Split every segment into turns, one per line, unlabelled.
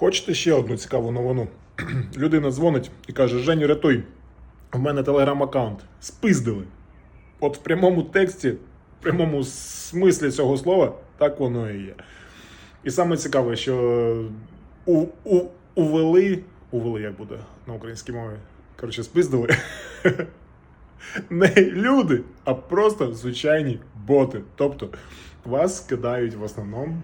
Хочете ще одну цікаву новину? Людина дзвонить і каже: Женю, рятуй, в мене телеграм-аккаунт. Спиздили. От в прямому тексті, в прямому смислі цього слова, так воно і є. І саме цікаве, що у, у, увели, увели, як буде на українській мові. Коротше, спиздили. Не люди, а просто звичайні боти. Тобто вас кидають в основному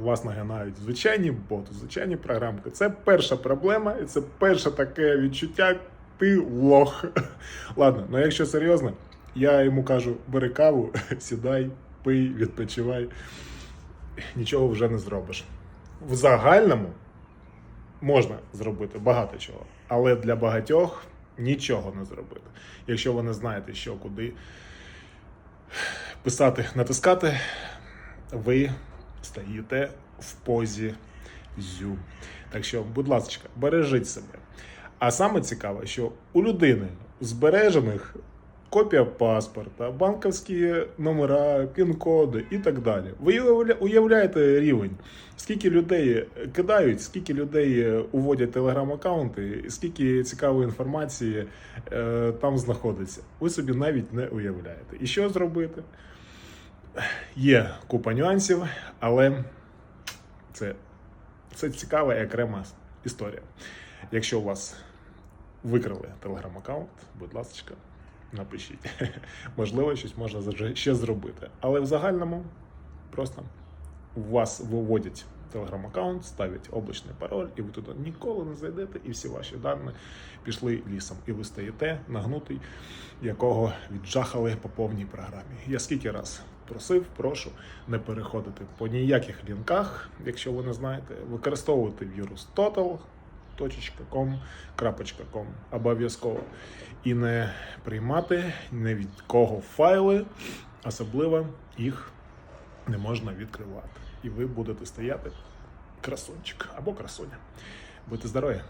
вас нагинають звичайні боти, звичайні програмки. Це перша проблема, і це перше таке відчуття. Ти лох. Ладно, ну якщо серйозно, я йому кажу: бери каву, сідай, пий, відпочивай. Нічого вже не зробиш. В загальному можна зробити багато чого, але для багатьох нічого не зробити. Якщо ви не знаєте, що куди писати, натискати, ви стаєте в позі зю. Так що, будь ласка, бережіть себе. А саме цікаве, що у людини збережених копія паспорта, банківські номера, пін-коди і так далі. Ви уявляєте рівень, скільки людей кидають, скільки людей уводять телеграм-аккаунти, скільки цікавої інформації е, там знаходиться. Ви собі навіть не уявляєте. І що зробити? Є купа нюансів, але це, це цікава і окрема історія. Якщо у вас викрали телеграм-аккаунт, будь ласка, напишіть. Можливо, щось можна ще зробити. Але в загальному просто вас виводять телеграм-аккаунт, ставлять облачний пароль, і ви туди ніколи не зайдете, і всі ваші дані пішли лісом. І ви стаєте нагнутий, якого віджахали по повній програмі. Я скільки раз просив, прошу не переходити по ніяких лінках, якщо ви не знаєте, використовувати вірус Total. .com, .com обов'язково. І не приймати ні від кого файли, особливо їх не можна відкривати. І ви будете стояти красончик або красуня. Будьте здорові!